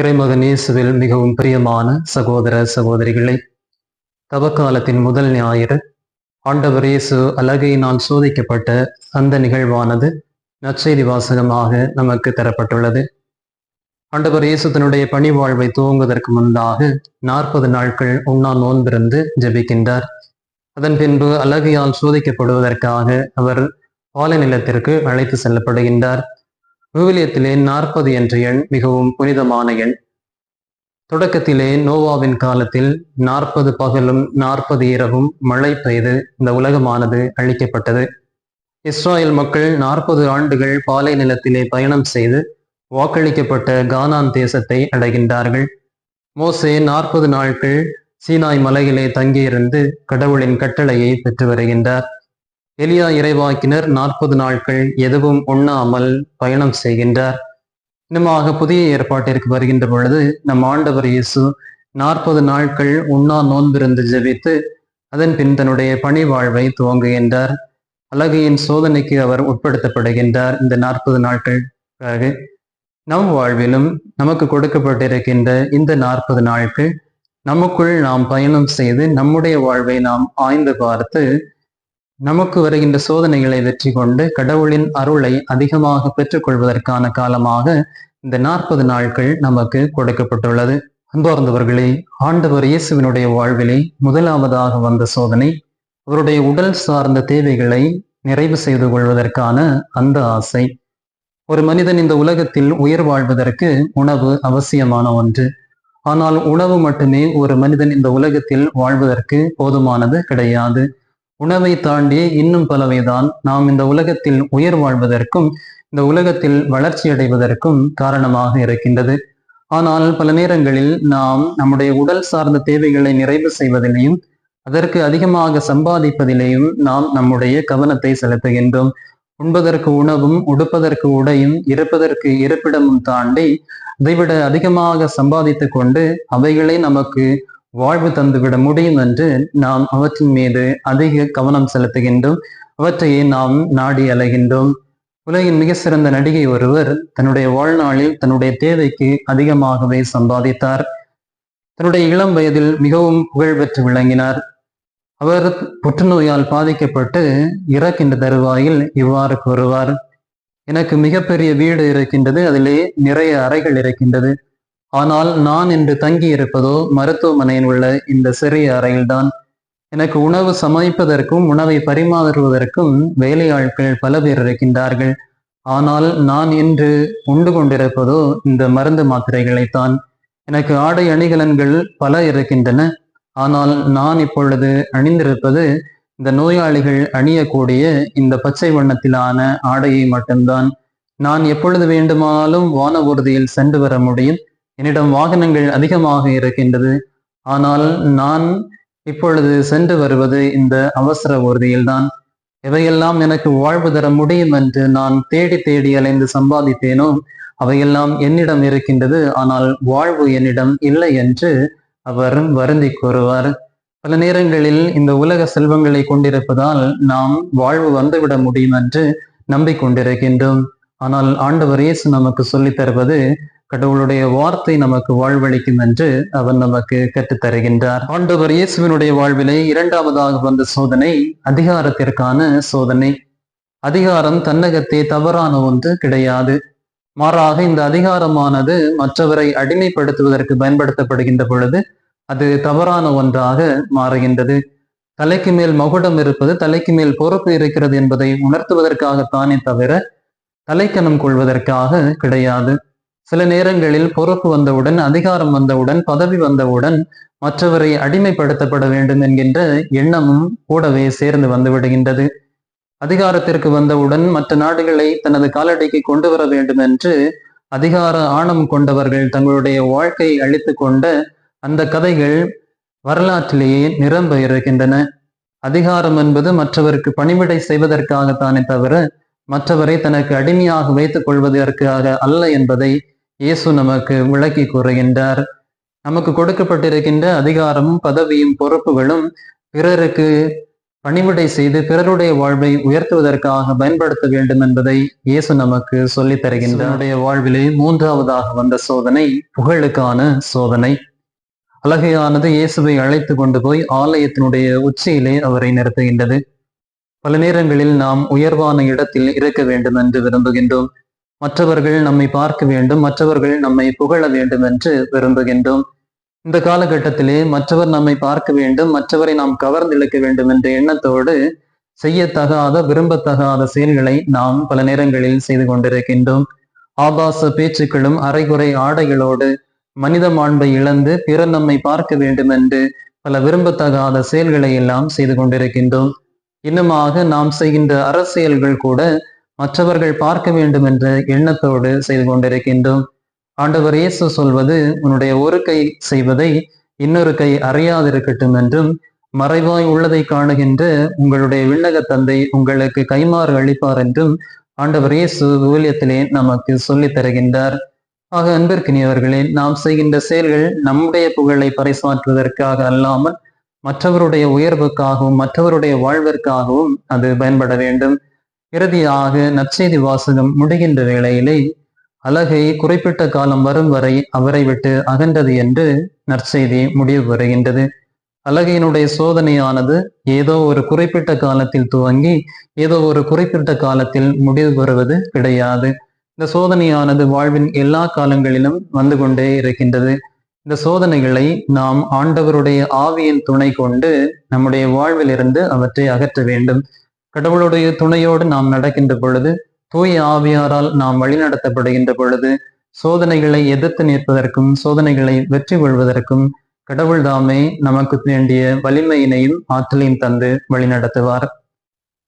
இறைமகன் இயேசுவில் மிகவும் பிரியமான சகோதர சகோதரிகளை தவக்காலத்தின் முதல் ஞாயிறு ஆண்டவர் இயேசு அலகையினால் சோதிக்கப்பட்ட அந்த நிகழ்வானது நற்செய்தி வாசகமாக நமக்கு தரப்பட்டுள்ளது. ஆண்டவர் இயேசு தன்னுடைய பணி வாழ்வை துவங்குவதற்கு முன்பாக நாற்பது நாட்கள் உண்ணா நோன்பிருந்து ஜெபிக்கின்றார். அதன் பின்பு அலகையால் சோதிக்கப்படுவதற்காக அவர் பாலை நிலத்திற்கு அழைத்து செல்லப்படுகின்றார். விவிலியத்திலே நாற்பது என்ற எண் மிகவும் புனிதமான எண். தொடக்கத்திலே நோவாவின் காலத்தில் நாற்பது பகலும் நாற்பது இரவும் மழை பெய்து இந்த உலகமானது அழிக்கப்பட்டது. இஸ்ராயல் மக்கள் நாற்பது ஆண்டுகள் பாலை நிலத்திலே பயணம் செய்து வாக்களிக்கப்பட்ட கானான் தேசத்தை அடைகின்றார்கள். மோசே நாற்பது நாட்கள் சீனாய் மலையிலே தங்கியிருந்து கடவுளின் கட்டளையை பெற்று வருகின்றார். எலியா இறைவாக்கினர் நாற்பது நாட்கள் எதுவும் உண்ணாமல் பயணம் செய்கின்றார். இன்னுமாக புதிய ஏற்பாட்டிற்கு வருகின்ற பொழுது நம் ஆண்டவர் இயேசு நாற்பது நாட்கள் உண்ணா நோன்பிருந்து ஜெபித்து அதன் பின் தன்னுடைய பணி வாழ்வை துவங்குகின்றார். அழகையின் சோதனைக்கு அவர் உட்படுத்தப்படுகின்றார் இந்த நாற்பது நாட்கள் பிறகு. நம் வாழ்விலும் நமக்கு கொடுக்கப்பட்டிருக்கின்ற இந்த நாற்பது நாட்கள் நமக்குள் நாம் பயணம் செய்து நம்முடைய வாழ்வை நாம் ஆய்ந்து பார்த்து நமக்கு வருகின்ற சோதனைகளை வெற்றி கொண்டு கடவுளின் அருளை அதிகமாக பெற்றுக்கொள்வதற்கான காலமாக இந்த நாற்பது நாட்கள் நமக்கு கொடுக்கப்பட்டுள்ளது. அன்பார்ந்தவர்களே ஆண்டவர் இயேசுவினுடைய வாழ்விலே முதலாவதாக வந்த சோதனை அவருடைய உடல் சார்ந்த தேவைகளை நிறைவு செய்து கொள்வதற்கான அந்த ஆசை. ஒரு மனிதன் இந்த உலகத்தில் உயிர் வாழ்வதற்கு உணவு அவசியமான ஒன்று. ஆனால் உணவு மட்டுமே ஒரு மனிதன் இந்த உலகத்தில் வாழ்வதற்கு போதுமானது கிடையாது. உணவை தாண்டி இன்னும் பலவைதான். நாம் இந்த உலகத்தில் உயர் வாழ்வதற்கும் இந்த உலகத்தில் வளர்ச்சி அடைவதற்கும் காரணமாக இருக்கின்றது. ஆனால் பல நேரங்களில் நாம் நம்முடைய உடல் சார்ந்த தேவைகளை நிறைவு செய்வதிலேயும் அதற்கு அதிகமாக சம்பாதிப்பதிலேயும் நாம் நம்முடைய கவனத்தை செலுத்துகின்றோம். உண்பதற்கு உணவும் உடுப்பதற்கு உடையும் இருப்பதற்கு இருப்பிடமும் தாண்டி அதைவிட அதிகமாக சம்பாதித்து கொண்டு அவைகளை நமக்கு வாழ்வு தந்துவிட முடியும் என்று நாம் அவற்றின் மீது அதிக கவனம் செலுத்துகின்றோம். அவற்றையே நாம் நாடி அலைகின்றோம். உலகின் மிக சிறந்த நடிகை ஒருவர் தன்னுடைய வாழ்நாளில் தன்னுடைய தேவைக்கு அதிகமாகவே சம்பாதித்தார். தன்னுடைய இளம் வயதில் மிகவும் புகழ் பெற்று விளங்கினார். அவர் புற்றுநோயால் பாதிக்கப்பட்டு இறக்கின்ற தருவாயில் இவ்வாறு கூறுவார். எனக்கு மிகப்பெரிய வீடு இருக்கின்றது அதிலே நிறைய அறைகள் இருக்கின்றது. ஆனால் நான் இன்று தங்கி இருப்பதோ மருத்துவமனையில் உள்ள இந்த சிறிய அறையில்தான். எனக்கு உணவு சமைப்பதற்கும் உணவை பரிமாறுவதற்கும் வேலையாட்கள் பல பேர் இருக்கின்றார்கள். ஆனால் நான் இன்று உண்டு கொண்டிருப்பதோ இந்த மருந்து மாத்திரைகளைத்தான். எனக்கு ஆடை அணிகலன்கள் பல இருக்கின்றன. ஆனால் நான் இப்பொழுது அணிந்திருப்பது இந்த நோயாளிகள் அணியக்கூடிய இந்த பச்சை வண்ணத்திலான ஆடையை மட்டும்தான். நான் எப்பொழுது வேண்டுமானாலும் வான ஊர்தியில் சென்று வர முடியும். என்னிடம் வாகனங்கள் அதிகமாக இருக்கின்றது. ஆனால் நான் இப்பொழுது சென்று வருவது இந்த அவசர ஊர்தியில்தான். எவையெல்லாம் எனக்கு வாழ்வு தர முடியும் என்று நான் தேடி தேடி அலைந்து சம்பாதித்தேனோ அவையெல்லாம் என்னிடம் இருக்கின்றது. ஆனால் வாழ்வு என்னிடம் இல்லை என்று அவர் வருந்தி கூறுவார். பல நேரங்களில் இந்த உலக செல்வங்களை கொண்டிருப்பதால் நாம் வாழ்வு வந்துவிட முடியும் என்று நம்பிக்கொண்டிருக்கின்றோம். ஆனால் ஆண்டவர் இயேசு நமக்கு சொல்லித் தருவது கடவுளுடைய வார்த்தை நமக்கு வாழ்வளிக்கும் என்று அவர் நமக்கு கற்றுத்தருகின்றார். ஆண்டவர் இயேசுவினுடைய வாழ்விலே இரண்டாவதாக வந்த சோதனை அதிகாரத்திற்கான சோதனை. அதிகாரம் தன்னகத்தே தவறான ஒன்று கிடையாது. மாறாக இந்த அதிகாரமானது மற்றவரை அடிமைப்படுத்துவதற்கு பயன்படுத்தப்படுகின்ற பொழுது அது தவறான ஒன்றாக மாறுகின்றது. தலைக்கு மேல் மகுடம் இருப்பது தலைக்கு மேல் பொறுப்பு இருக்கிறது என்பதை உணர்த்துவதற்காகத்தானே தவிர தலைக்கணம் கொள்வதற்காக கிடையாது. சில நேரங்களில் பொறுப்பு வந்தவுடன் அதிகாரம் வந்தவுடன் பதவி வந்தவுடன் மற்றவரை அடிமைப்படுத்தப்பட வேண்டும் என்கின்ற எண்ணமும் கூடவே சேர்ந்து வந்து விடுகின்றது. அதிகாரத்திற்கு வந்தவுடன் மற்ற நாடுகளை தனது காலடிக்கு கொண்டு வர வேண்டும் என்று அதிகார ஆணம் கொண்டவர்கள் தங்களுடைய வாழ்க்கையை அழித்து கொண்ட அந்த கதைகள் வரலாற்றிலேயே நிரம்ப இருக்கின்றன. அதிகாரம் என்பது மற்றவருக்கு பணிவிடை செய்வதற்காகத்தானே தவிர மற்றவரை தனக்கு அடிமையாக வைத்துக் கொள்வதற்காக அல்ல என்பதை இயேசு நமக்கு விளக்கி கூறுகின்றார். நமக்கு கொடுக்கப்பட்டிருக்கின்ற அதிகாரமும் பதவியும் பொறுப்புகளும் பிறருக்கு பணிவிடை செய்து பிறருடைய வாழ்வை உயர்த்துவதற்காக பயன்படுத்த வேண்டும் என்பதை இயேசு நமக்கு சொல்லித் தருகின்றார். வாழ்விலே மூன்றாவதாக வந்த சோதனை புகழுக்கான சோதனை. அழகையானது இயேசுவை அழைத்து கொண்டு போய் ஆலயத்தினுடைய உச்சியிலே அவரை நிறுத்துகின்றது. பல நேரங்களில் நாம் உயர்வான இடத்தில் இருக்க வேண்டும் என்று விரும்புகின்றோம். மற்றவர்கள் நம்மை பார்க்க வேண்டும் மற்றவர்கள் நம்மை புகழ வேண்டும் என்று விரும்புகின்றோம். இந்த காலகட்டத்திலே மற்றவர் நம்மை பார்க்க வேண்டும் மற்றவரை நாம் கவர்ந்திழுக்க வேண்டும் என்ற எண்ணத்தோடு செய்யத்தகாத விரும்பத்தகாத செயல்களை நாம் பல நேரங்களில் செய்து கொண்டிருக்கின்றோம். ஆபாச பேச்சுக்களும் அரைகுறை ஆடைகளோடு மனித மாண்பை இழந்து பிறர் நம்மை பார்க்க வேண்டும் என்று பல விரும்பத்தகாத செயல்களை எல்லாம் செய்து கொண்டிருக்கின்றோம். இன்னுமாக நாம் செய்கின்ற அரசியல்கள் கூட மற்றவர்கள் பார்க்க வேண்டும் என்ற எண்ணத்தோடு செய்து கொண்டிருக்கின்றோம். ஆண்டவர் இயேசு சொல்வது உன்னுடைய ஒரு கை செய்வதை இன்னொரு கை அறியாதிருக்கட்டும் என்றும் மறைவாய் உள்ளதை காணுகின்ற உங்களுடைய விண்ணக தந்தை உங்களுக்கு கைமாறு அளிப்பார் என்றும் ஆண்டவர் இயேசு ஊழியத்திலே நமக்கு சொல்லித் தருகின்றார். ஆக அன்பிற்கினியவர்களே நாம் செய்கின்ற செயல்கள் நம்முடைய புகழை பறைசாற்றுவதற்காக அல்லாமல் மற்றவருடைய உயர்வுக்காகவும் மற்றவருடைய வாழ்விற்காகவும் அது பயன்பட வேண்டும். இறுதியாக நற்செய்தி வாசகம் முடிகின்ற வேளையிலே அழகை குறிப்பிட்ட காலம் வரும் வரை அவரை விட்டு அகன்றது என்று நற்செய்தி முடிவு வருகின்றது. அழகையினுடைய சோதனையானது ஏதோ ஒரு குறிப்பிட்ட காலத்தில் துவங்கி ஏதோ ஒரு குறிப்பிட்ட காலத்தில் முடிவு வருவது கிடையாது. இந்த சோதனையானது வாழ்வின் எல்லா காலங்களிலும் வந்து கொண்டே இருக்கின்றது. இந்த சோதனைகளை நாம் ஆண்டவருடைய ஆவியின் துணை கொண்டு நம்முடைய வாழ்விலிருந்து அவற்றை அகற்ற வேண்டும். கடவுளுடைய துணையோடு நாம் நடக்கின்ற பொழுது தூய ஆவியாரால் நாம் வழிநடத்தப்படுகின்ற பொழுது சோதனைகளை எதிர்த்து நிற்பதற்கும் சோதனைகளை வெற்றி கொள்வதற்கும் கடவுள் தாமே நமக்கு வேண்டிய வலிமையினையும் ஆற்றலையும் தந்து வழிநடத்துவார்.